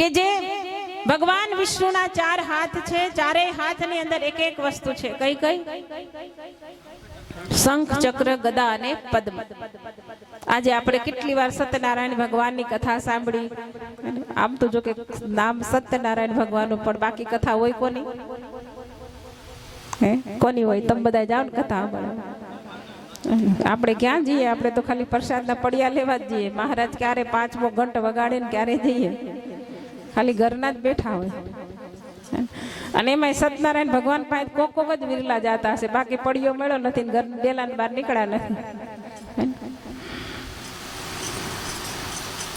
કે જે ભગવાન વિષ્ણુના ચાર હાથ છે, ચારેય હાથની અંદર એક એક વસ્તુ છે. કઈ કઈ? શંખ, ચક્ર, ગદા અને પદ્મ. આજે આપણે કેટલી વાર સત્યનારાયણ ભગવાનની કથા સાંભળી? આમ તો જો કે નામ સત્યનારાયણ ભગવાનનું, પણ બાકી કથા હોય કોની? હે? કોની હોય? તમે બધા જાઓ ને કથા આપણે ક્યાં જઈએ? આપણે તો ખાલી પ્રસાદના પડિયા લેવા જ જઈએ. મહારાજ ક્યારે પાંચમો ઘંટ વગાડે ને ક્યારે જઈએ? ખાલી ઘરના જ બેઠા હોય. અને એમાં સત્યનારાયણ ભગવાન પાસે કોક કોક જ વિરલા જતા હશે. બાકી પડિયો મળ્યો નથી ઘર ડેલાની બહાર નીકળ્યા નથી.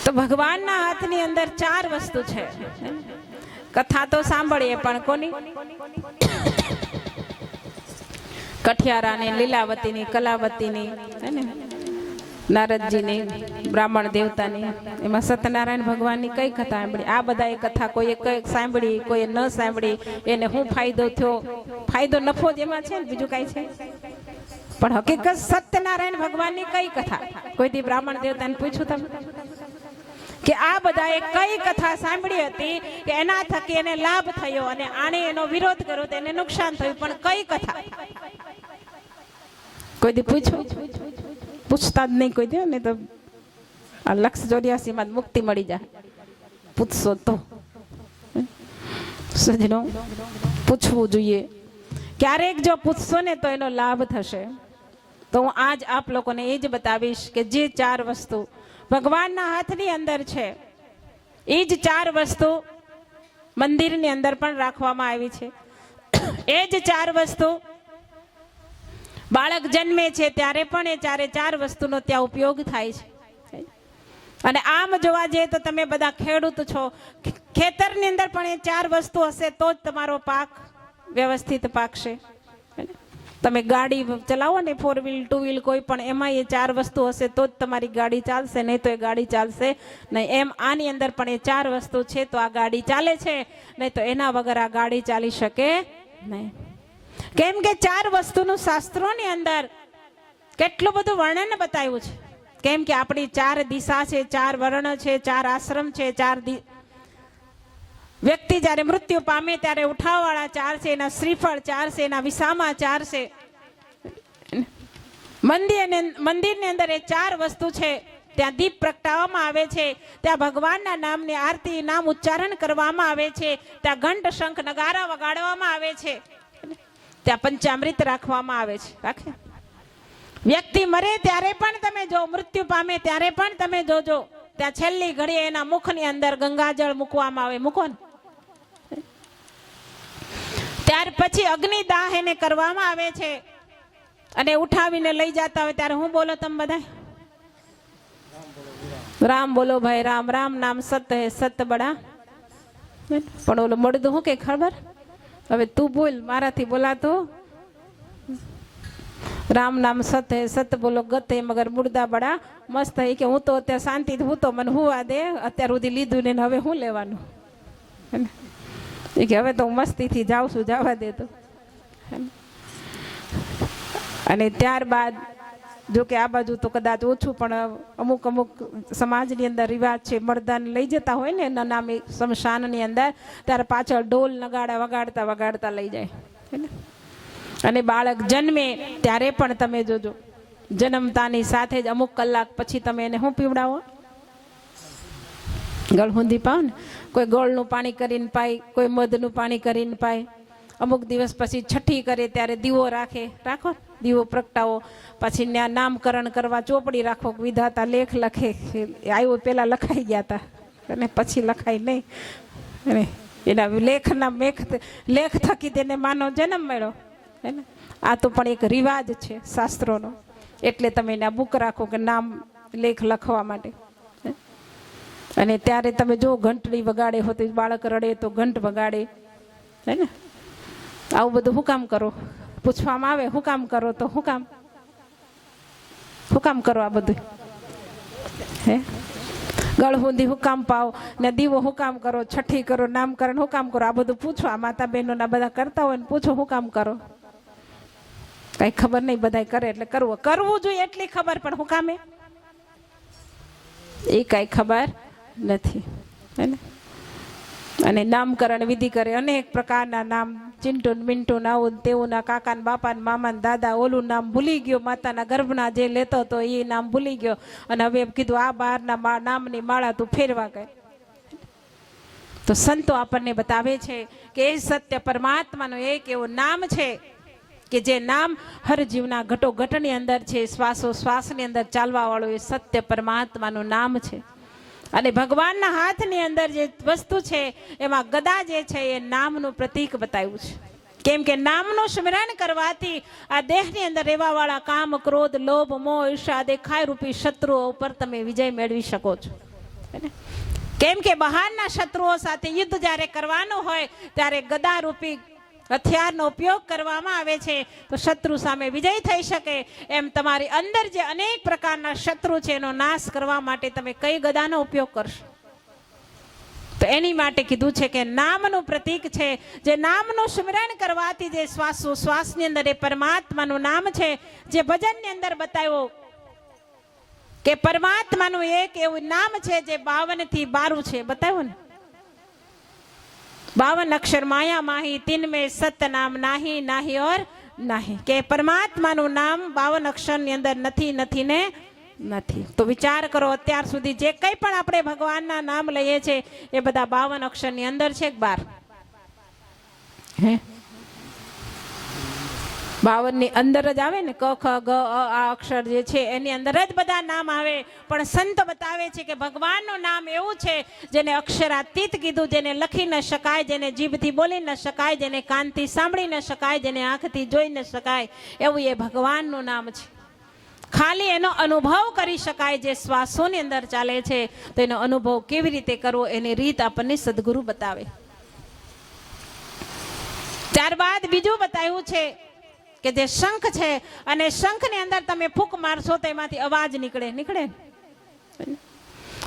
તો ભગવાનના હાથની અંદર ચાર વસ્તુ છે. કથા તો સાંભળીએ, પણ કોની? કઠિયારાની, લીલાવતીની, કલાવતીની, હે ને? નારદજીની, બ્રાહ્મણ દેવતાની, એમાં સત્યનારાયણ ભગવાનની કઈ કથા સાંભળી? આ બધાએ કથા કોઈએ કઈ સાંભળી, કોઈએ ન સાંભળી, એને શું ફાયદો થયો? ફાયદો નફો જ એમાં છે ને? બીજું કઈ છે? પણ હકીકત સત્યનારાયણ ભગવાનની કઈ કથા? કોઈથી બ્રાહ્મણ દેવતાને પૂછ્યું તમે? કે આ બધાએ કઈ કથા સાંભળી હતી કે એના થકી એને લાભ થયો અને આણે એનો વિરોધ કર્યો તો એને નુકસાન થયું? પણ કઈ કથા? કોઈ દી પૂછ્યું પૂછતા જ નહીં કોઈ દે ને તો આ લક્ષ ચોર્યાસી માં મુક્તિ મળી જાય. પૂછશો તો. સજનો પૂછવું જોઈએ. ક્યારેક જો પૂછશો ને તો એનો લાભ થશે. તો હું આજ આપ લોકોને એ જ બતાવીશ કે જે ચાર વસ્તુ ભગવાનના હાથની અંદર છે, એ જ ચાર વસ્તુ મંદિરની અંદર પણ રાખવામાં આવી છે. એ જ ચાર વસ્તુ બાળક જન્મે છે ત્યારે પણ એ ચારે ચાર વસ્તુનો ત્યાં ઉપયોગ થાય છે. અને આમ જોવા જઈએ તો તમે બધા ખેડૂત છો. ખેતરની અંદર પણ એ ચાર વસ્તુ હશે તો જ તમારો પાક વ્યવસ્થિત પાકશે. તમે ગાડી ચલાવો ને ફોર વ્હીલ ટુ વ્હીલ કોઈ પણ એમાં એ ચાર વસ્તુ હશે તો જ તમારી ગાડી ચાલશે, નહીં તો એ ગાડી ચાલશે નહીં. એમ આની અંદર પણ એ ચાર વસ્તુ છે તો આ ગાડી ચાલે છે, નહીં તો એના વગર આ ગાડી ચાલી શકે નહીં. કેમ કે ચાર વસ્તુનું શાસ્ત્રોની અંદર કેટલું બધું વર્ણન બતાવ્યું છે. કેમ કે આપણી ચાર દિશા છે, ચાર વર્ણ છે, ચાર આશ્રમ છે, ચાર વ્યક્તિ જ્યારે મૃત્યુ પામે ત્યારે ઉઠાવવાળા ચાર છે, એના શ્રીફળ ચાર છે, એના વિસામા ચાર છે. મંદિર મંદિરની અંદર એ ચાર વસ્તુ છે. ત્યાં દીપ પ્રગટાવવામાં આવે છે. ત્યાં ભગવાનના નામની આરતી, નામ ઉચ્ચારણ કરવામાં આવે છે. ત્યાં ઘંટ શંખ નગારા વગાડવામાં આવે છે. ત્યાં પંચામૃત રાખવામાં આવે છે. રાખે? વ્યક્તિ મરે ત્યારે પણ તમે જો મૃત્યુ પામે ત્યારે પણ તમે જોજો. ત્યાં છેલ્લી ઘડીએ એના મુખની અંદર ગંગાજળ મૂકવામાં આવે. મૂકો ને. ત્યાર પછી અગ્નિદાહ એને કરવામાં આવે છે. અને ઉઠાવીને લઈ જતા હોય ત્યારે હું બોલો તમે બધા રામ બોલો ભાઈ, રામ. રામ નામ સત હે સત બડા. પણ ઓલો મળતું હું કે ખબર? હવે તું બોલ, મારાથી બોલાતો? રામ નામ સત હે સત બોલો, ગત હે મગર મુર્દા બડા મસ્ત હે કે હું તો અત્યારે શાંતિથી હું તો, મને હુવા દે, અત્યાર સુધી લીધું ને હવે હું લેવાનું? એ કે હવે તો હું મસ્તીથી જાઉં છું, જવા દે તો. અને ત્યારબાદ જો કે આ બાજુ તો કદાચ ઓછું, પણ અમુક અમુક સમાજની અંદર રિવાજ છે, મરદાન લઈ જતા હોય ને એના નામે શમશાનની અંદર, ત્યારે પાછળ ઢોલ નગાડા વગાડતા વગાડતા લઈ જાય. ને? અને બાળક જન્મે ત્યારે પણ તમે જોજો, જન્મતાની સાથે જ અમુક કલાક પછી તમે એને શું પીવડાવો? ગળહુંદી પાવ ને? કોઈ ગોળનું પાણી કરીને પાય, કોઈ મધનું પાણી કરીને પાય. અમુક દિવસ પછી છઠ્ઠી કરે ત્યારે દીવો રાખે. રાખો દીવો પ્રગટાવો. પછી ત્યાં નામકરણ કરવા ચોપડી રાખો, વિધાતા લેખ લખે. આવ્યો પેલા લખાઈ ગયા હતા અને પછી લખાય નહીં. અને એના લેખના મેખ લેખ થકી તેને માનવ જન્મ મળ્યો. હે ને? આ તો પણ એક રિવાજ છે શાસ્ત્રોનો. એટલે તમે એના બુક રાખો કે નામ, લેખ લખવા માટે? અને ત્યારે તમે જો ઘંટડી વગાડે હોય તો બાળક રડે તો ઘંટ વગાડે. હે ને? આવું બધું હું કામ કરો? પૂછવામાં આવે, હું કામ કરો તો હું કામ? હું કામ કરો આ બધું હે? ગળહુંદી હું કામ પાવ ને દીવો હું કામ કરો, છઠ્ઠી કરો, નામકરણ હું કામ કરો. આ બધું પૂછો, આ માતા બહેનો ના બધા કરતા હોય ને પૂછો, હું કામ કરો? કઈ ખબર નહીં બધા કરે એટલે કરવું. કરવું જોઈએ એટલી ખબર, પણ હું કામે? એ કઈ ખબર નથી. હે ને? અને નામકરણ વિધિ કરે, અનેક પ્રકારના નામ. ચિંટુન મિન્ટુન આવું તેવું ના કાકા ને બાપા ને મામા ને દાદા, ઓલું નામ ભૂલી ગયો, માતાના ગર્ભના જે લેતો હતો એ નામ ભૂલી ગયો. અને હવે કીધું, આ બહારના નામની માળા તું ફેરવા ગઈ. તો સંતો આપણને બતાવે છે કે એ સત્ય પરમાત્માનું એક એવું નામ છે કે જે નામ હર જીવના ઘટો ઘટની અંદર છે શ્વાસો શ્વાસની અંદર ચાલવા વાળું એ સત્ય પરમાત્માનું નામ છે. અને ભગવાનના હાથની અંદર જે વસ્તુ છે, એમાં ગદા જે છે, એ નામનું પ્રતીક બતાવ્યું છે. કેમ કે નામનું સ્મરણ કરવાથી આ દેહની અંદર રહેવાવાળા કામ, ક્રોધ, લોભ, મોહ ઈર્ષા દેખાય રૂપી શત્રુઓ ઉપર તમે વિજય મેળવી શકો છો. કેમ કે બહારના શત્રુઓ સાથે યુદ્ધ જ્યારે કરવાનું હોય, ત્યારે ગદા રૂપી હથિયારનો ઉપયોગ કરવામાં આવે છે, તો શત્રુ સામે વિજય થઈ શકે. એમ તમારી અંદર જે અનેક પ્રકારના શત્રુ છે, એનો નાશ કરવા માટે તમે કઈ ગદાનો ઉપયોગ કરશો? તો એની માટે કીધું છે કે નામનું પ્રતીક છે, જે નામનું સ્મરણ કરવાથી જે શ્વાસો, શ્વાસની અંદર એ પરમાત્માનું નામ છે, જે ભજનની અંદર બતાવ્યો કે પરમાત્માનું એક એવું નામ છે, જે બાવનથી બારું છે. બતાવ્યું ને? બાવન અક્ષર માયા માહી તીન में સત નામ નાહી નાહી ઓર નાહી કે પરમાત્માનું નામ બાવન અક્ષરની અંદર નથી નથી ને નથી તો વિચાર કરો અત્યાર સુધી જે કંઈ પણ આપણે ભગવાનના નામ લઈએ છે એ બધા બાવન અક્ષરની અંદર છે બાર. હે? બાવનની અંદર જ આવે ને ક, ખ, ગ, અ, આ અક્ષર જે છે, એની અંદર જ બધા નામ આવે. પણ સંત બતાવે છે કે ભગવાનનું નામ એવું છે, જેને અક્ષરાતીત કીધું, જેને લખી ન શકાય, જેને જીભથી બોલી ન શકાય, જેને કાનથી સાંભળી ન શકાય, જેને આંખથી જોઈ ન શકાય. એવું એ ભગવાનનું નામ છે. ખાલી એનો અનુભવ કરી શકાય જે શ્વાસોની અંદર ચાલે છે, તો એનો અનુભવ કેવી રીતે કરવો એની રીત આપણને સદગુરુ બતાવે. ત્યારબાદ બીજું બતાવ્યું છે કે જે શંખ છે અને શંખની અંદર તમે ફૂંક મારશો તો એમાંથી અવાજ નીકળે. નીકળે?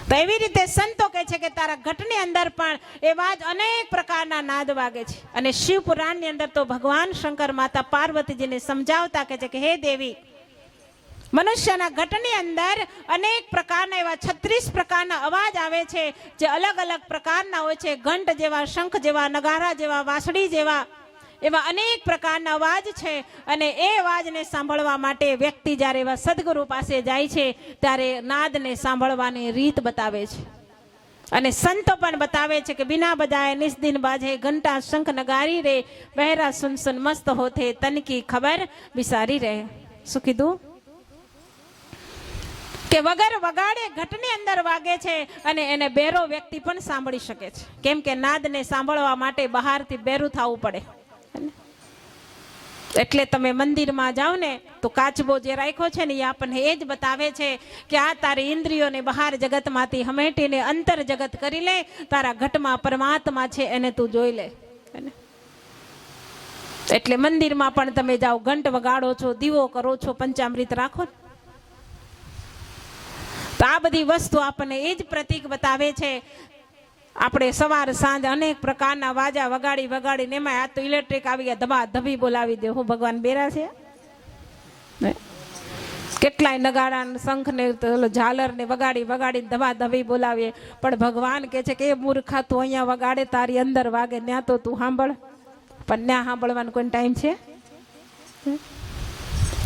તો એવી રીતે સંતો કહે છે કે તારા ઘટની અંદર પણ એવા જ અનેક પ્રકારના નાદ વાગે છે. અને શિવ પુરાણની અંદર તો ભગવાન શંકર માતા પાર્વતીજીને સમજાવતા કહે છે કે, હે દેવી, મનુષ્યના ઘટની અંદર અનેક પ્રકારના એવા છત્રીસ પ્રકારના અવાજ આવે છે, જે અલગ અલગ પ્રકારના હોય છે. ઘંટ જેવા, શંખ જેવા, નગારા જેવા, વાસળી જેવા. એવા અનેક પ્રકારના અવાજ છે. અને એ અવાજને સાંભળવા માટે વ્યક્તિ જ્યારે એવા સદગુરુ પાસે જાય છે, ત્યારે નાદને સાંભળવાની રીત બતાવે છે. અને સંતો પણ બતાવે છે કે બિના બજાય નિસ્દિન બાજે ઘંટા શંખ નગારી રે, બહેરા સુન સુન મસ્ત હોથે તનકી ખબર વિસારી રહે શું કીધું? કે વગર વગાડે ઘટની અંદર વાગે છે અને એને બેરો વ્યક્તિ પણ સાંભળી શકે છે. કેમ કે નાદને સાંભળવા માટે બહારથી બેરું થવું પડે. એટલે તમે મંદિરમાં જાઓ ને, તો કાચબો જે રાખ્યો છે ને, એ આપણને એ જ બતાવે છે કે આ તારી ઇન્દ્રિયોને બહાર જગતમાંથી હમેટીને અંતર જગત કરી લે, તારા ઘટમાં પરમાત્મા છે એને તું જોઈ લે. એટલે મંદિરમાં પણ તમે જાઓ, ઘંટ વગાડો છો, દીવો કરો છો, પંચામૃત રાખો તો આ બધી વસ્તુ આપણને એ જ પ્રતીક બતાવે છે આપણે સવાર સાંજ અનેક પ્રકારના વાજા વગાડી વગાડીને એમાં આ તો ઇલેક્ટ્રિક આવી ગયા ધબા ધબી બોલાવી દે. હું ભગવાન બેરા છે? કેટલાય નગાડા શંખ ને ઝાલર ને વગાડી વગાડીને ધબા ધબી બોલાવીએ. પણ ભગવાન કે છે કે એ મૂર્ખા તું અહીંયા વગાડે તારી અંદર વાગે ત્યાં તો તું સાંભળ. પણ ત્યાં સાંભળવાનો કોઈ ટાઈમ છે?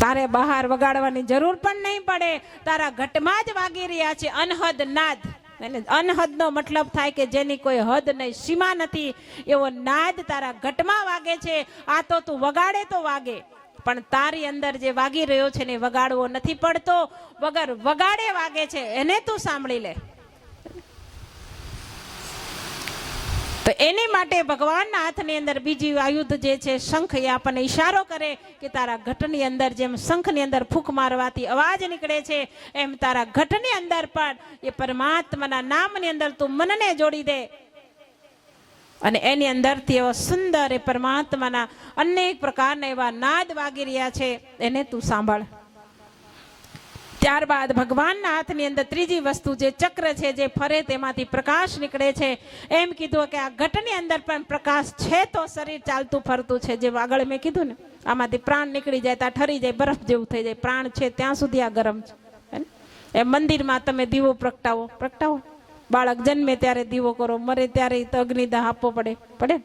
તારે બહાર વગાડવાની જરૂર પણ નહીં પડે. તારા ઘટમાં જ વાગી રહ્યા છે અનહદ નાદ. એટલે અનહદનો મતલબ થાય કે જેની કોઈ હદ નહીં, સીમા નથી. એવો નાદ તારા ઘટમાં વાગે છે. આ તો તું વગાડે તો વાગે. પણ તારી અંદર જે વાગી રહ્યો છે ને વગાડવો નથી પડતો. વગર વગાડે વાગે છે. એને તું સાંભળી લે. તો એની માટે ભગવાનના હાથની અંદર બીજી આયુધ જે છે, શંખ એ આપણને ઈશારો કરે કે તારા ઘટની અંદર જેમ શંખની અંદર ફૂંક મારવાથી અવાજ નીકળે છે, એમ તારા ઘટની અંદર પણ એ પરમાત્માના નામની અંદર તું મનને જોડી દે. અને એની અંદરથી એવો સુંદર એ પરમાત્માના અનેક પ્રકારના એવા નાદ વાગી રહ્યા છે, એને તું સાંભળ. ત્યારબાદ ભગવાનના હાથની અંદર ત્રીજી વસ્તુ જે ચક્ર છે, જે ફરે તેમાંથી પ્રકાશ નીકળે છે. એમ કીધું કે આ ઘટની અંદર પણ પ્રકાશ છે તો શરીર ચાલતું ફરતું છે જે આગળ મેં કીધું ને. આમાંથી પ્રાણ નીકળી જાય, ત્યાં ઠરી જાય, બરફ જેવું થઈ જાય. પ્રાણ છે, ત્યાં સુધી આ ગરમ છે. એ મંદિરમાં તમે દીવો પ્રગટાવો પ્રગટાવો. બાળક જન્મે ત્યારે દીવો કરો, મરે ત્યારે તો અગ્નિદાહ આપવો પડે પડે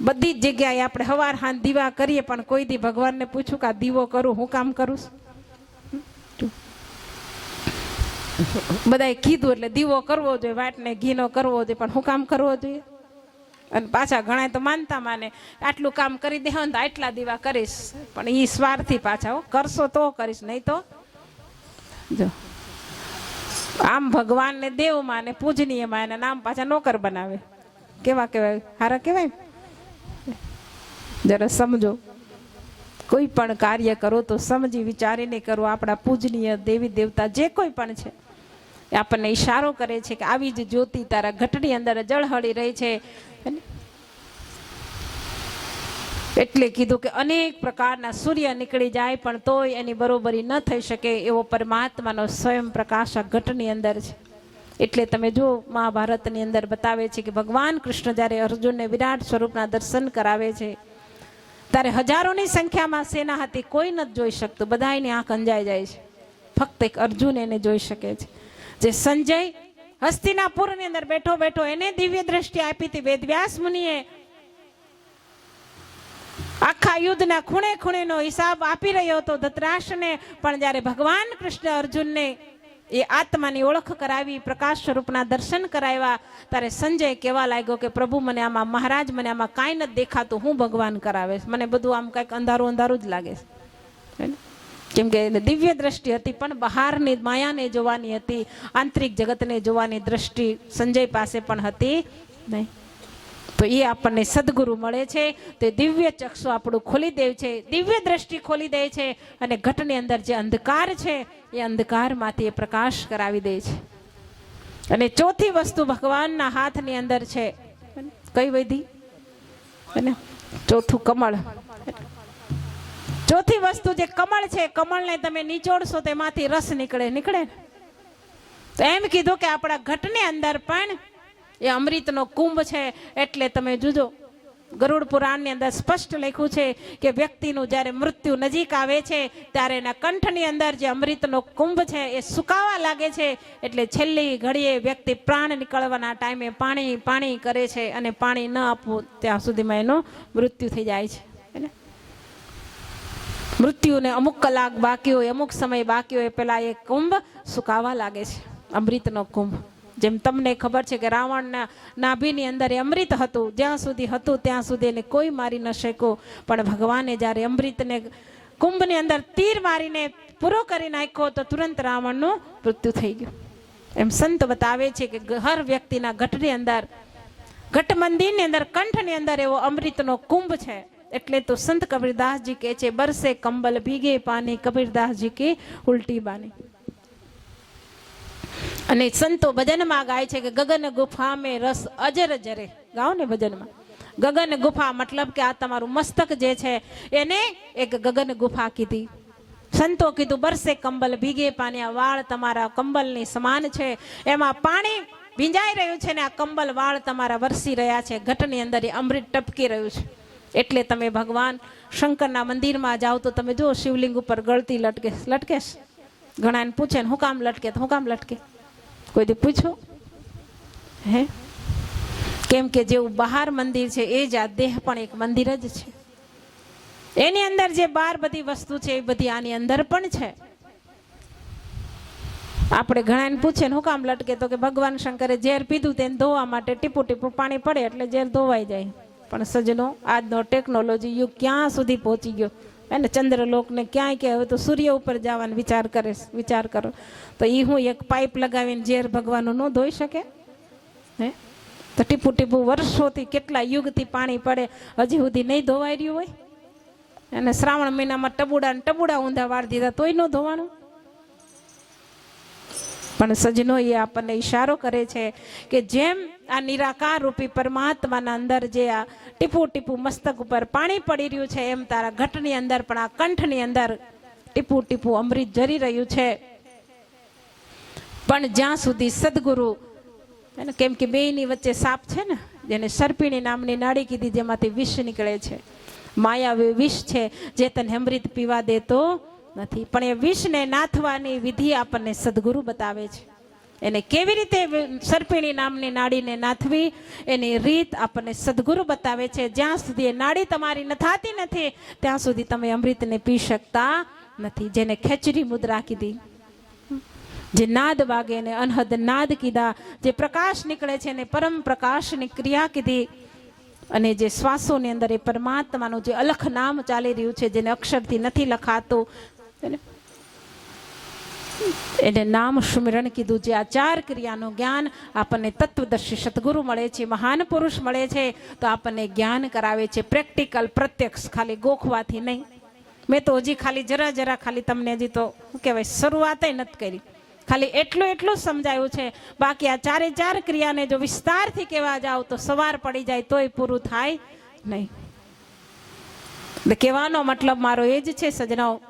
બધી જ જગ્યાએ આપણે હવાર હાન દીવા કરીએ, પણ કોઈ દી ભગવાનને પૂછું કે આ દીવો કરું, હું કામ કરું છું? બધાએ કીધું એટલે દીવો કરવો જોઈએ વાટને ઘીનો કરવો જોઈએ, પણ હું કામ કરવો જોઈએ? અને પાછા ઘણા તો માનતા માને, આટલું કામ કરી દે તો આટલા દીવા કરીશ. પણ એ સ્વાર્થી પાછા, હો, કરશો તો કરીશ, નહીં તો? જો. આમ ભગવાનને દેવ માને, પૂજનીય માને નામ પાછા નોકર બનાવે. કેવા કેવાય હારા કેવાય જરા સમજો. કોઈ પણ કાર્ય કરો તો સમજી વિચારીને કરો. આપણા પૂજનીય દેવી દેવતા જે કોઈ પણ છે, એ આપણને ઈશારો કરે છે કે આવી જ જ્યોતિ તારા ઘટની અંદર જળહળી રહી છે. એટલે કીધું કે અનેક પ્રકારના સૂર્ય નીકળી જાય પણ તોય એની બરોબરી ન થઈ શકે એવો પરમાત્માનો સ્વયં પ્રકાશ આ ઘટની અંદર છે. એટલે તમે જો મહાભારતની અંદર બતાવે છે કે ભગવાન કૃષ્ણ જ્યારે અર્જુનને વિરાટ સ્વરૂપના દર્શન કરાવે છે ત્યારે હજારોની સંખ્યામાં સેના હતી, કોઈ નથી જોઈ શકતું. બધા એની આંખ અંજાઈ જાય છે. ફક્ત એક અર્જુન એને જોઈ શકે છે. જે સંજય હસ્તિનાપુરની અંદર બેઠો બેઠો એને દિવ્ય દ્રષ્ટિ આપી હતી. વેદવ્યાસ મુનિએ આખા યુદ્ધના ખૂણે ખૂણેનો હિસાબ આપી રહ્યો હતો ધતરાષ્ટ્રને પણ જ્યારે ભગવાન કૃષ્ણ અર્જુનને એ આત્માની ઓળખ કરાવી, પ્રકાશ સ્વરૂપના દર્શન કરાવ્યા. ત્યારે સંજય કહેવા લાગ્યો કે, પ્રભુ, મને આમાં મહારાજ, મને આમાં કાંઈ નથી દેખાતું, હું ભગવાન કરાવે મને બધું આમ કંઈક અંધારું અંધારું જ લાગે છે. કેમ કે એને દિવ્ય દ્રષ્ટિ હતી, પણ બહારની માયાને જોવાની હતી, આંતરિક જગતને જોવાની દ્રષ્ટિ સંજય પાસે પણ હતી નહીં. તો એ આપણને સદગુરુ મળે છે. તે દિવ્ય ચક્ષુ આપણું ખોલી દે છે. દિવ્ય દ્રષ્ટિ ખોલી દે છે અને ઘટની અંદર જે અંધકાર છે, એ અંધકારમાંથી એ પ્રકાશ કરાવી દે છે. અને ચોથી વસ્તુ ભગવાનના હાથની અંદર છે. કઈ વૈધી? ચોથું કમળ. ચોથી વસ્તુ જે કમળ છે, કમળને તમે નીચોડશો તેમાંથી રસ નીકળે નીકળે તો એમ કીધું કે આપણા ઘટની અંદર પણ એ અમૃતનો કુંભ છે એટલે તમે જોજો ગરુડ પુરાણની અંદર સ્પષ્ટ લખ્યું છે કે વ્યક્તિનું જ્યારે મૃત્યુ નજીક આવે છે, ત્યારે એના કંઠની અંદર જે અમૃતનો કુંભ છે એ સુકાવા લાગે છે, એટલે છેલ્લી ઘડીએ વ્યક્તિ પ્રાણ નીકળવાના ટાઈમે પાણી પાણી કરે છે અને પાણી ન આપવું, ત્યાં સુધીમાં એનું મૃત્યુ થઈ જાય છે. મૃત્યુને અમુક કલાક બાકી હોય, અમુક સમય બાકી હોય, પેલા એ કુંભ સુકાવા લાગે છે, અમૃતનો કુંભ. જેમ તમને ખબર છે કે રાવણના નાભીની અંદર અમૃત હતું. જ્યાં સુધી હતું, ત્યાં સુધી એને કોઈ મારી ન શક્યો. પણ ભગવાને જ્યારે અમૃતને કુંભની અંદર તીર મારીને પૂરો કરી નાખ્યો, તો તુરંત રાવણનું મૃત્યુ થઈ ગયું. એમ સંત બતાવે છે કે હર વ્યક્તિના ઘટની અંદર ઘટ મંદિરની અંદર, કંઠની અંદર એવો અમૃતનો કુંભ છે. એટલે તો સંત કબીરદાસજી કહે છે, બરસે કંબલ ભીગે પાની, કબીરદાસજી કે ઉલટી બાની. અને સંતો ભજનમાં ગાય છે કે ગગન ગુફા મેં રસ અજર જરે. ગાઓ ને ભજનમાં. ગગન ગુફા મતલબ કે આ તમારું મસ્તક જે છે, એને એક ગગન ગુફા કીધી. સંતો કીધું, બરસે કંબલ ભીગે પાણી વાળ તમારા કંબલની સમાન છે. એમાં પાણી ભીંજાઈ રહ્યું છે ને આ કંબલ વાળ તમારા વરસી રહ્યા છે. ઘટની અંદર અમૃત ટપકી રહ્યું છે. એટલે તમે ભગવાન શંકરના મંદિરમાં જાઓ તો તમે જુઓ શિવલિંગ ઉપર ગળતી લટકે લટકે ઘણાને પૂછે ને, હું કામ લટકે? તો હું કામ લટકે. કોઈ દી પૂછો? હે? કેમ કે જેવું બહાર મંદિર છે એ જ આ દેહ પણ એક મંદિર જ છે. એની અંદર જે બાર બધી વસ્તુ છે એ બધી આની અંદર પણ છે. આપણે ઘણાને પૂછે ને હું કામ લટકે તો કે ભગવાન શંકરે ઝેર પીધું તેને ધોવા માટે ટીપું ટીપું પાણી પડે એટલે ઝેર ધોવાઈ જાય. પણ સજનો આજનો ટેકનોલોજી યુગ ક્યાં સુધી પહોંચી ગયો? એને ચંદ્રલોકને ક્યાંય કે હવે તો સૂર્ય ઉપર જવાનો વિચાર કરે વિચાર કરો. તો એ હું એક પાઇપ લગાવીને ઝેર ભગવાનનું ન ધોઈ શકે? હે? તો ટીપુ ટીપુ વર્ષોથી કેટલા યુગથી પાણી પડે, હજી સુધી નહીં ધોવાઈ રહ્યું હોય? અને શ્રાવણ મહિનામાં ટબુડા ને ટબુડા ઊંધા વાળ દીધા, તોય ન ધોવાનું? પણ સજનો એ આપણને ઈશારો કરે છે કે જેમ આ નિરાકાર રૂપી પરમાત્માના અંદર જે આ ટીપુ ટીપુ મસ્તક ઉપર પાણી પડી રહ્યું છે, એમ તારા ઘટની અંદર પણ આ કંઠની અંદર ટીપુ ટીપું અમૃત જરી રહ્યું છે. પણ જ્યાં સુધી સદગુરુ કેમ કે બેયની વચ્ચે સાપ છે ને, જેને સર્પિણી નામની નાડી કીધી જેમાંથી વિષ નીકળે છે. માયા વિષ છે, જે તને અમૃત પીવા દેતો નથી. પણ એ વિષને નાથવાની વિધિ આપણને સદગુરુ બતાવે છે. એને કેવી રીતે સર્પિણી નામની નાડીને નાથવી, એની રીત આપણને સદગુરુ બતાવે છે. જ્યાં સુધી એ નાડી તમારી નથાતી નથી, ત્યાં સુધી તમે અમૃતને પી શકતા નથી. જેને ખેચરી મુદ્રા કીધી જે નાદ વાગે ને અનહદ નાદ કીધા, જે પ્રકાશ નીકળે છે ને પરમ પ્રકાશની ક્રિયા કીધી, અને જે શ્વાસોની અંદર એ પરમાત્માનું જે અલખ નામ ચાલી રહ્યું છે, જેને અક્ષરથી નથી લખાતું એને- નામ સુમિરણ કીધું જે આ ચાર ક્રિયાનું જ્ઞાન આપણને તત્વદર્શી સદગુરુ મળે છે, મહાન પુરુષ મળે છે, તો આપણને જ્ઞાન કરાવે છે, પ્રેક્ટિકલ, પ્રત્યક્ષ, ખાલી ગોખવાથી નહીં. મેં તો હજી ખાલી જરા જરા ખાલી તમને હજી તો, શું કહેવાય, શરૂઆત નથી કરી. ખાલી એટલું એટલું સમજાયું છે, બાકી આ ચારે ચાર ક્રિયાને જો વિસ્તારથી કહેવા જાવ તો સવાર પડી જાય તોય પૂરું થાય નહીં. કહેવાનો મતલબ મારો એ જ છે, સજનાઓ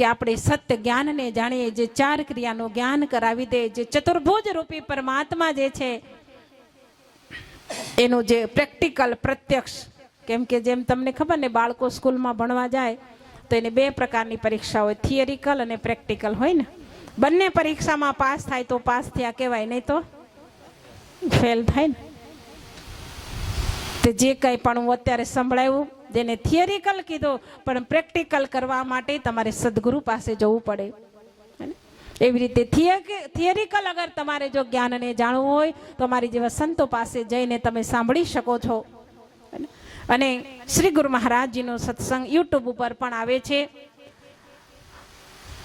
કે આપણે સત્ય જ્ઞાનને જાણીએ, જે ચાર ક્રિયાનું જ્ઞાન કરાવી દે, જે ચતુર્ભુજ રૂપી પરમાત્મા જે છે, એનું જે પ્રેક્ટિકલ પ્રત્યક્ષ, કેમ કે જેમ તમને ખબર ને, બાળકો સ્કૂલમાં ભણવા જાય, તો એને બે પ્રકારની પરીક્ષા હોય, થિયરિકલ અને પ્રેક્ટિકલ હોય ને. બંને પરીક્ષામાં પાસ થાય તો પાસ થયા કહેવાય, નહીં તો ફેલ થાય ને. તે જે કંઈ પણ હું અત્યારે સંભળાયું જેને થિયરિકલ કીધું, પણ પ્રેક્ટિકલ કરવા માટે તમારે સદગુરુ પાસે જવું પડે? એવી રીતે થિયરિકલ અગર તમારે જો જ્ઞાનને જાણવું હોય તો અમારી જેવા સંતો પાસે જઈને તમે સાંભળી શકો છો. અને શ્રી ગુરુ મહારાજજીનો સત્સંગ યુટ્યુબ ઉપર પણ આવે છે.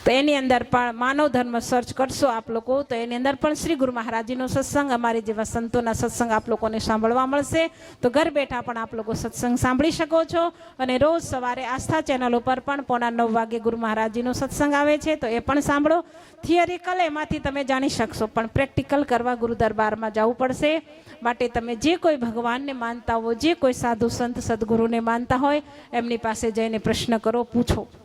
તો એની અંદર પણ માનવ ધર્મ સર્ચ કરશો આપ લોકો, તો એની અંદર પણ શ્રી ગુરુ મહારાજજીનો સત્સંગ, અમારી જેવા સંતોના સત્સંગ આપ લોકોને સાંભળવા મળશે. તો ઘર બેઠા પણ આપ લોકો સત્સંગ સાંભળી શકો છો. અને રોજ સવારે આસ્થા ચેનલ ઉપર પણ પોણા નવ વાગે ગુરુ મહારાજજીનો સત્સંગ આવે છે, તો એ પણ સાંભળો. થિયરિકલ એમાંથી તમે જાણી શકશો, પણ પ્રેક્ટિકલ કરવા ગુરુ દરબારમાં જવું પડશે. માટે તમે જે કોઈ ભગવાનને માનતા હો, જે કોઈ સાધુ સંત, સદગુરુને માનતા હોય, એમની પાસે જઈને પ્રશ્ન કરો, પૂછો.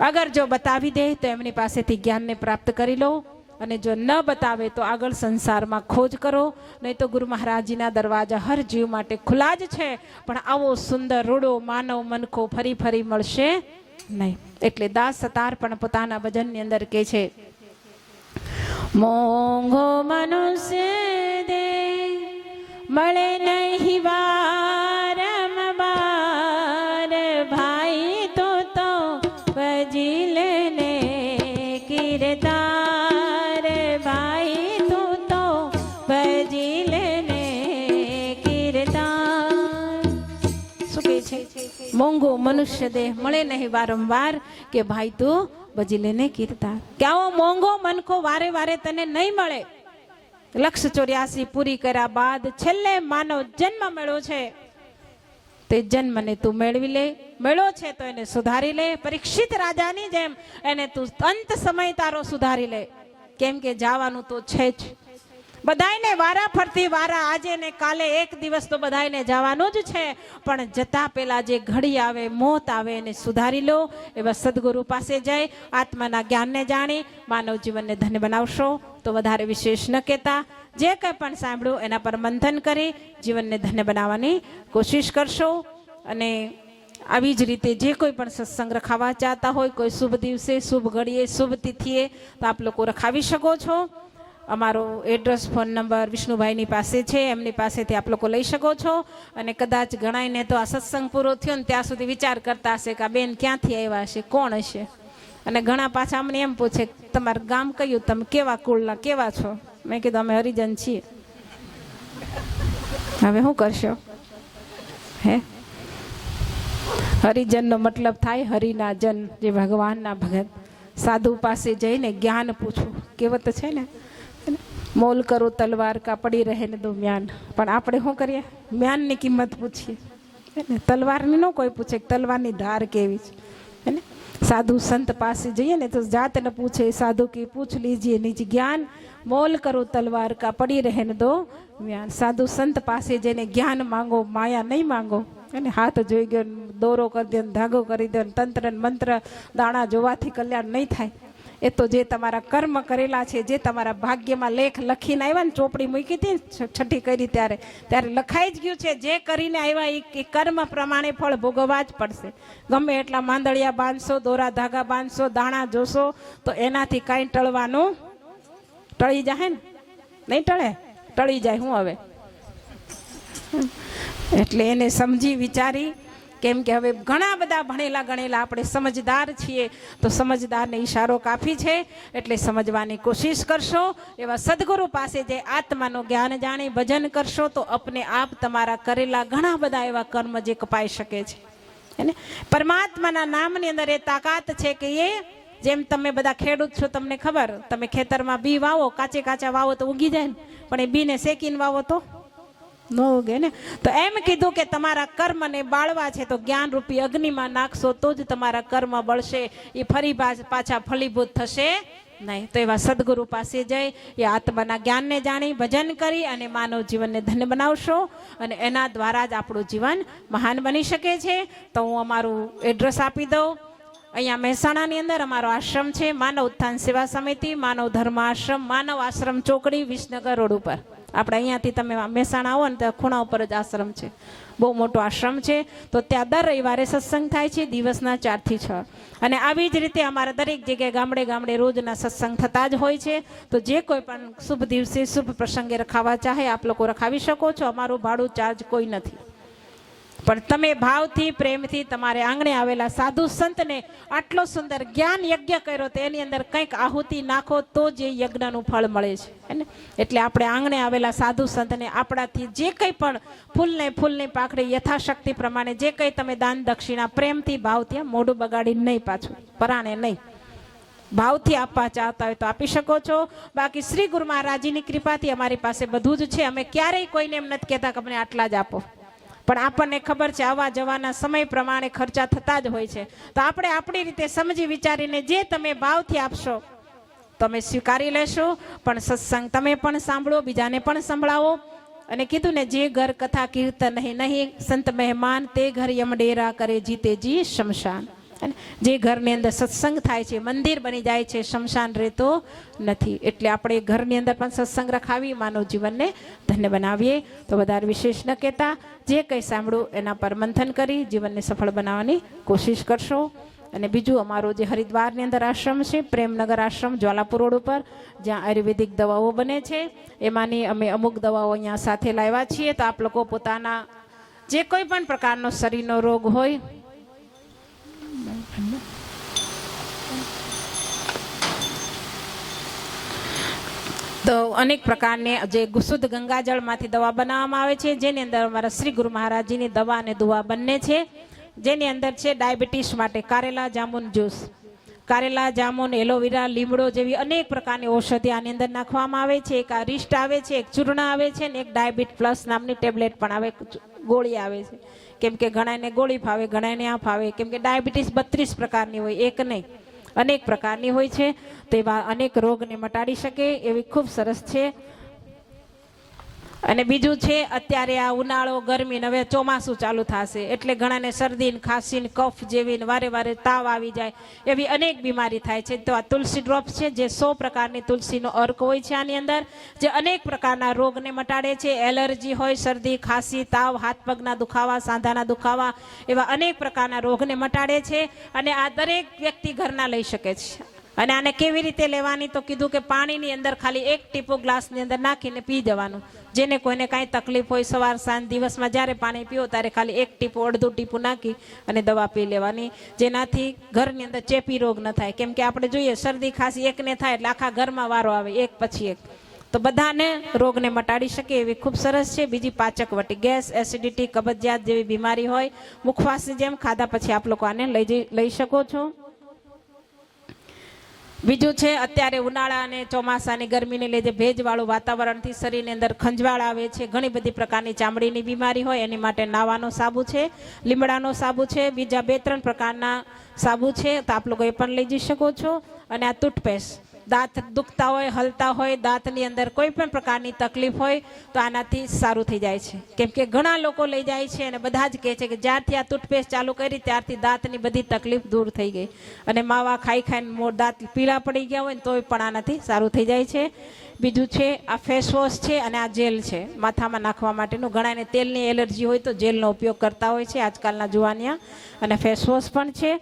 અગર જો બતાવી દે તો એમની પાસેથી જ્ઞાનને પ્રાપ્ત કરી લો. અને જો ન બતાવે તો આગળ સંસારમાં ખોજ કરો. નહીં તો ગુરુ મહારાજજીના દરવાજા હર જીવ માટે ખુલ્લા જ છે. પણ આવો સુંદર, રૂડો, માનવ મનકો ફરી ફરી મળશે નહીં. એટલે દાસ સતાર પણ પોતાના ભજનની અંદર કહે છે, મોંઘો મનુષ્ય દે, મળે નહીં વારંવાર મોંઘો મનુષ્ય દેહ મળે નહીં વારંવાર કે ભાઈ તું બજી લેને કીર્તા કે મોંઘો મનખો વારે વારે તને નહીં મળે. લક્ષ ચોર્યાસી પૂરી કર્યા બાદ છેલ્લે માનવ જન્મ મળ્યો છે. તે જન્મને તું મેળવી લે મેળો છે તો એને સુધારી લે, પરીક્ષિત રાજાની જેમ એને તું અંત સમય તારો સુધારી લે. કેમ કે જવાનું તો છે જ. બધાયને વારા ફરતી વારા. આજે ને કાલે એક દિવસ તો બધાયને જવાનું જ છે. પણ જતા પહેલા જે ઘડી આવે, મોત આવે, એને સુધારી લો, એવા સદગુરુ પાસે જઈ, આત્માના જ્ઞાનને જાણી, માનવ જીવનને ધન્ય બનાવશો. તો વધારે વિશેષ ન કહેતા. જે કંઈ પણ સાંભળ્યું, એના પર મંથન કરી, જીવનને ધન્ય બનાવવાની કોશિશ કરશો. અને આવી જ રીતે જે કોઈ પણ સત્સંગ રખાવા ચાહતા હોય, કોઈ શુભ દિવસે, શુભ ઘડીએ, શુભ તિથિએ, તો આપ લોકો રખાવી શકો છો. અમારો એડ્રેસ ફોન નંબર વિષ્ણુભાઈની પાસે છે. એમની પાસેથી આપ લોકો લઈ શકો છો. અને કદાચ ગણાયને તો આ સત્સંગ પૂરો થયો ને ત્યાં સુધી વિચાર કરતા હશે કે આ બેન ક્યાંથી આવ્યા હશે, કોણ હશે? અને ઘણા પાછા અમને એમ પૂછે, તમારું ગામ કયું? તમે કેવા કુળના? કેવા છો? મેં કીધું, અમે હરિજન છીએ. હવે શું કરશો? હે? હરિજનનો મતલબ થાય હરિના જન, જે ભગવાનના ભગત. સાધુ પાસે જઈને જ્ઞાન પૂછવું કહેવત છે ને? મોલ કરો, તલવાર કા પડી રહે ને દો મ્યાન. પણ આપણે શું કરીએ? મ્યાનની કિંમત પૂછીએ. ને? તલવારની ન કોઈ પૂછે તલવારની ધાર કેવી છે. એને સાધુ સંત પાસે જઈએ ને તો જાતને પૂછે, સાધુ કે, પૂછ લીજીએ નિજ જ્ઞાન. મોલ કરો, તલવાર કા પડી રહે ને દો મ્યાન. સાધુ સંત પાસે જઈને જ્ઞાન માંગો, માયા નહીં માંગો. એને હાથ જોઈ ગયો, દોરો કરી દે ધાગો કરી દે તંત્ર મંત્ર, દાણા જોવાથી કલ્યાણ નહીં થાય. એ તો જે તમારા કર્મ કરેલા છે, જે તમારા ભાગ્યમાં લેખ લખીને આવ્યા ને ચોપડી મૂકી હતી છઠ્ઠી કરી ત્યારે ત્યારે લખાઈ જ ગયું છે, જે કરીને આવ્યા એ કર્મ પ્રમાણે ફળ ભોગવવા જ પડશે. ગમે એટલા માંદળિયા બાંધશો, દોરા ધાગા બાંધશો, દાણા જોશો, તો એનાથી કાંઈ ટળવાનું ટળી જાય ને? નહીં ટળે? ટળી જાય હું હવે? એટલે એને સમજી વિચારી કેમ કે હવે ઘણા બધા ભણેલા ગણેલા આપણે સમજદાર છીએ. તો સમજદારને ઈશારો કાફી છે, એટલે સમજવાની કોશિશ કરશો. એવા સદગુરુ પાસે જે આત્માનું જ્ઞાન જાણી ભજન કરશો, તો અપને આપ તમારા કરેલા ઘણા બધા એવા કર્મ જે કપાઈ શકે છે. એને પરમાત્માના નામની અંદર એ તાકાત છે કે એ જેમ તમે બધા ખેડૂત છો, તમને ખબર? તમે ખેતરમાં બી વાવો, કાચે કાચા વાવો તો ઉગી જાય ને. પણ એ બીને શેકીને વાવો તો? ન ઉગે ને? તો એમ કીધું કે તમારા કર્મને બાળવા છે, તો જ્ઞાન રૂપી અગ્નિમાં નાખશો, તો જ તમારા કર્મ બળશે. એ ફરી પાછા ફલીભૂત થશે નહીં. તો એવા સદગુરુ પાસે જઈ, એ આત્માના જ્ઞાનને જાણી, ભજન કરી અને માનવ જીવનને ધન્ય બનાવશો અને એના દ્વારા જ આપણું જીવન મહાન બની શકે છે. તો હું અમારું એડ્રેસ આપી દઉં. અહીંયા મહેસાણાની અંદર અમારો આશ્રમ છે, માનવ ઉત્થાન સેવા સમિતિ, માનવ ધર્મ આશ્રમ માનવ આશ્રમ ચોકડી, વિસનગર રોડ ઉપર. આપણે અહીંયાથી તમે મહેસાણા આવો ને ત્યાં ખૂણા ઉપર જ આશ્રમ છે. બહુ મોટો આશ્રમ છે. તો ત્યાં દર રવિવારે સત્સંગ થાય છે, દિવસના ચારથી છ. અને આવી જ રીતે અમારા દરેક જગ્યાએ ગામડે ગામડે રોજના સત્સંગ થતા જ હોય છે. તો જે કોઈ પણ શુભ દિવસે શુભ પ્રસંગે રખાવા ચાહે આપ લોકો રખાવી શકો છો. અમારું ભાડું ચાર્જ કોઈ નથી. પણ તમે ભાવથી, પ્રેમથી તમારે આંગણે આવેલા સાધુ સંતને આટલો સુંદર જ્ઞાન યજ્ઞ કર્યો તો એની અંદર કંઈક આહુતિ નાખો તો જ યજ્ઞનું ફળ મળે છે. ને? એટલે આપણે આંગણે આવેલા સાધુ સંતને આપણાથી જે કંઈ પણ ફૂલને ફૂલની પાખડી યથાશક્તિ પ્રમાણે જે કંઈ તમે દાન દક્ષિણા, પ્રેમથી, ભાવથી મોઢું બગાડી નહીં પાછું, પરાણે નહીં. ભાવથી આપવા ચાહતા હોય તો આપી શકો છો. બાકી શ્રી ગુરુ મહારાજીની કૃપાથી અમારી પાસે બધું જ છે. અમે ક્યારેય કોઈને એમ નથી કહેતા કે અમને આટલા જ આપો. પણ આપણને ખબર છે, આવવા જવાના સમય પ્રમાણે ખર્ચા થતા જ હોય છે. તો આપણે આપણી રીતે સમજી વિચારીને જે તમે ભાવથી આપશો, તમે સ્વીકારી લેશો, પણ સત્સંગ તમે પણ સાંભળો, બીજાને પણ સંભળાવો. અને કીધું ને, જે ઘર કથા કીર્તન નહીં નહીં, સંત મહેમાન તે ઘર યમડેરા કરે જીતેજી શમશાન. અને જે ઘરની અંદર સત્સંગ થાય છે, મંદિર બની જાય છે, શમશાન રહેતો નથી. એટલે આપણે ઘરની અંદર પણ સત્સંગ રખાવી, માનવ જીવનને ધન્ય બનાવીએ. તો વધારે વિશેષ ન કહેતા, જે કંઈ સાંભળું એના પર મંથન કરી, જીવનને સફળ બનાવવાની કોશિશ કરશો. અને બીજું, અમારો જે હરિદ્વારની અંદર આશ્રમ છે, પ્રેમનગર આશ્રમ, જ્વાલાપુર રોડ ઉપર, જ્યાં આયુર્વેદિક દવાઓ બને છે. એમાંની અમે અમુક દવાઓ અહીંયા સાથે લાવ્યા છીએ. તો આપ લોકો પોતાના જે કોઈ પણ પ્રકારનો શરીરનો રોગ હોય તો અનેક પ્રકારની જે શુદ્ધ ગંગાજળમાંથી દવા બનાવવામાં આવે છે, જેની અંદર અમારા શ્રી ગુરુ મહારાજજીની દવા અને દુવા બંને છે. જેની અંદર છે ડાયાબિટીસ માટે કારેલા જામુન જ્યુસ. કારેલા જામુન એલોવેરા, લીમડો જેવી અનેક પ્રકારની ઔષધિ આની અંદર નાખવામાં આવે છે. એક આ રિસ્ટ આવે છે, એક ચૂર્ણ આવે છે ને એક ડાયાબિટ પ્લસ નામની ટેબ્લેટ પણ આવે, ગોળી આવે છે. કેમ કે ઘણાને ગોળી ફાવે ઘણાને આ ફાવે, કેમ કે ડાયાબિટીસ બત્રીસ પ્રકારની હોય, એક નહીં. અનેક પ્રકારની હોય છે તેવા અનેક રોગને મટાડી શકે એવી ખૂબ સરસ છે. અને બીજું છે, અત્યારે આ ઉનાળો, ગરમી હવે ચોમાસું ચાલુ થશે. એટલે ઘણાને શરદી ને ખાંસી કફ જેવી વારે વારે તાવ આવી જાય એવી અનેક બીમારી થાય છે. તો આ તુલસી ડ્રોપ છે, જે સો પ્રકારની તુલસીનો અર્ક હોય છે આની અંદર, જે અનેક પ્રકારના રોગને મટાડે છે. એલર્જી હોય, શરદી, ખાંસી, તાવ, હાથ પગના દુખાવા, સાંધાના દુખાવા એવા અનેક પ્રકારના રોગને મટાડે છે અને આ દરેક વ્યક્તિ ઘરના લઈ શકે છે. અને આને કેવી રીતે લેવાની? તો કીધું કે પાણીની અંદર ખાલી એક ટીપો ગ્લાસની અંદર નાખીને પી જવાનું. જેને કોઈને કાંઈ તકલીફ હોય, સવાર સાંજ દિવસમાં જ્યારે પાણી પીવો ત્યારે ખાલી એક ટીપું, અડધું ટીપું નાખી અને દવા પી લેવાની. જેનાથી ઘરની અંદર ચેપી રોગ ન થાય. કેમ કે આપણે જોઈએ, શરદી ખાંસી એકને થાય એટલે આખા ઘરમાં વારો આવે, એક પછી એક. તો બધાને રોગને મટાડી શકે એવી ખૂબ સરસ છે. બીજી પાચકવટી ગેસ, એસિડિટી, કબજિયાત જેવી બીમારી હોય, મુખવાસની જેમ ખાધા પછી આપ લોકો આને લઈ જઈ, લઈ શકો છો. બીજું છે, અત્યારે ઉનાળા અને ચોમાસાની ગરમીને લીધે ભેજવાળું વાતાવરણથી શરીરની અંદર ખંજવાળ આવે છે. ઘણી બધી પ્રકારની ચામડીની બીમારી હોય, એની માટે નાવાનો સાબુ છે, લીમડાનો સાબુ છે, બીજા બે ત્રણ પ્રકારના સાબુ છે. તો આપ લોકો એ પણ લઈ જઈ શકો છો. અને આ ટૂથપેસ્ટ દાંત દુખતા હોય, હલતા હોય, દાંતની અંદર કોઈ પણ પ્રકારની તકલીફ હોય, તો આનાથી સારું થઈ જાય છે. કેમ કે ઘણા લોકો લઈ જાય છે અને બધા જ કહે છે કે જ્યારથી આ ટૂથપેસ્ટ ચાલુ કરી, ત્યારથી દાંતની બધી તકલીફ દૂર થઈ ગઈ. અને માવા ખાઈ ખાઈને મોર દાંત પીળા પડી ગયા હોય તોય પણ આનાથી સારું થઈ જાય છે. બીજું છે, આ ફેસ વોશ છે અને આ જેલ છે. માથામાં નાખવા માટેનું ઘણાને તેલની એલર્જી હોય તો જેલનો ઉપયોગ કરતા હોય છે આજકાલના જુવાનિયા. અને ફેસ વોશ પણ છે.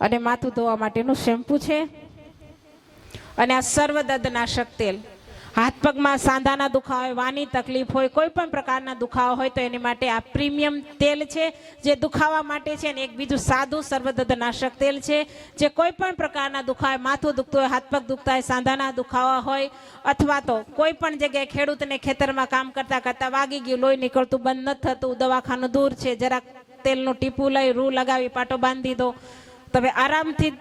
અને માથું ધોવા માટેનું શેમ્પૂ છે. અને આ સર્વદત્તનાશક તેલ હાથ પગમાં સાંધાના દુખાવા હોય, વાની તકલીફ હોય, કોઈ પણ પ્રકારના દુખાવા હોય તો એની માટે આ પ્રીમિયમ તેલ છે, જે દુખાવા માટે છે અને એક બીજું સાદું સર્વદત્તનાશક તેલ છે, જે કોઈ પણ પ્રકારના દુખાવા માથું દુખતું હોય, હાથ પગ દુખતા હોય, સાંધાના દુખાવા હોય, અથવા તો કોઈ પણ જગ્યાએ ખેડૂતને ખેતરમાં કામ કરતાં કરતાં વાગી ગયું, લોહી નીકળતું બંધ નથી થતું, દવાખાનું દૂર છે, જરાક તેલનું ટીપું લઈ, રૂ લગાવી, પાટો બાંધી દો. તમે આરામથી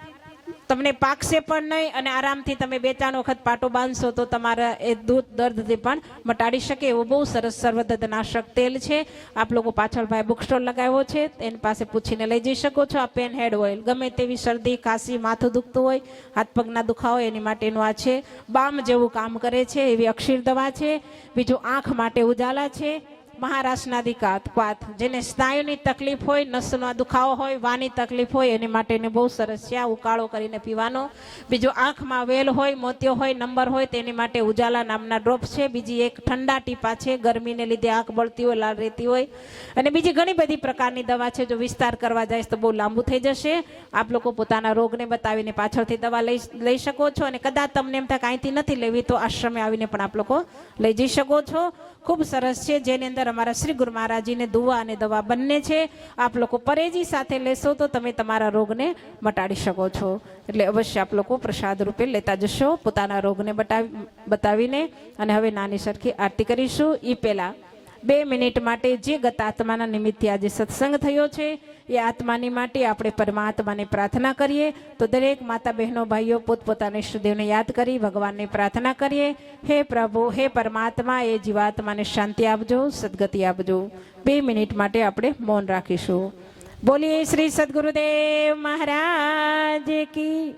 તમને પાકશે પણ નહીં અને આરામથી તમે બે ચાર વખત પાટો બાંધશો તો તમારા એ દૂધ દર્દથી પણ મટાડી શકે એવું બહુ સરસ સર્વદત્તનાશક તેલ છે. આપ લોકો પાછળ ભાઈ બુક સ્ટોલ લગાવ્યો છે. એની પાસે પૂછીને લઈ જઈ શકો છો. આ પેન હેડ ઓઇલ ગમે તેવી શરદી ખાંસી માથું દુખતું હોય, હાથ પગના દુખાવો એની માટેનું આ છે. બામ જેવું કામ કરે છે, એવી અક્ષીર દવા છે. બીજું આંખ માટે ઉજાલા છે. મહારાષ્ટ્રના દિકાત પાથ જેને સ્નાયુની તકલીફ હોય, નસનો દુખાવો હોય, વાની તકલીફ હોય, એની માટેને બહુ સરસ છે આ ઉકાળો કરીને પીવાનો. બીજો આંખમાં વેલ હોય, મોતિયો હોય, નંબર હોય, તેની માટે ઉજાલા નામના ડ્રોપ છે. બીજી એક ઠંડા ટીપા છે, ગરમીને લીધે આંખ બળતી હોય લાલ રહેતી હોય. અને બીજી ઘણી બધી પ્રકારની દવા છે, જો વિસ્તાર કરવા જાય તો બહુ લાંબુ થઈ જશે. આપ લોકો પોતાના રોગને બતાવીને પાછળથી દવા લઈ લઈ શકો છો. અને કદાચ તમને એમ થાય કાંઈથી નથી લેવી, તો આશ્રમે આવીને પણ આપ લોકો લઈ જઈ શકો છો. ખૂબ સરસ છે. જેની અંદર અમારા શ્રી ગુરુ મહારાજીને દુવા અને દવા બંને છે. આપ લોકો પરેજી સાથે લેશો તો તમે તમારા રોગને મટાડી શકો છો. એટલે અવશ્ય આપ લોકો પ્રસાદ રૂપે લેતા જશો. પોતાના રોગને બતાવી બતાવીને અને હવે નાની સરખી આરતી કરીશું. એ પહેલા બે મિનિટ માટે જે ગત આત્માના નિમિત્તે આજે સત્સંગ થયો છે, એ આત્માની માટે આપણે પરમાત્માને પ્રાર્થના કરીએ. તો દરેક માતા બહેનો, ભાઈઓ, પોતપોતાની ઈષ્ટદેવને યાદ કરી ભગવાનને પ્રાર્થના કરીએ. હે પ્રભુ, હે પરમાત્મા, એ જીવાત્માને શાંતિ આપજો, સદગતિ આપજો. બે મિનિટ માટે આપણે મૌન રાખીશું. બોલીએ શ્રી સદગુરુદેવ મહારાજ કી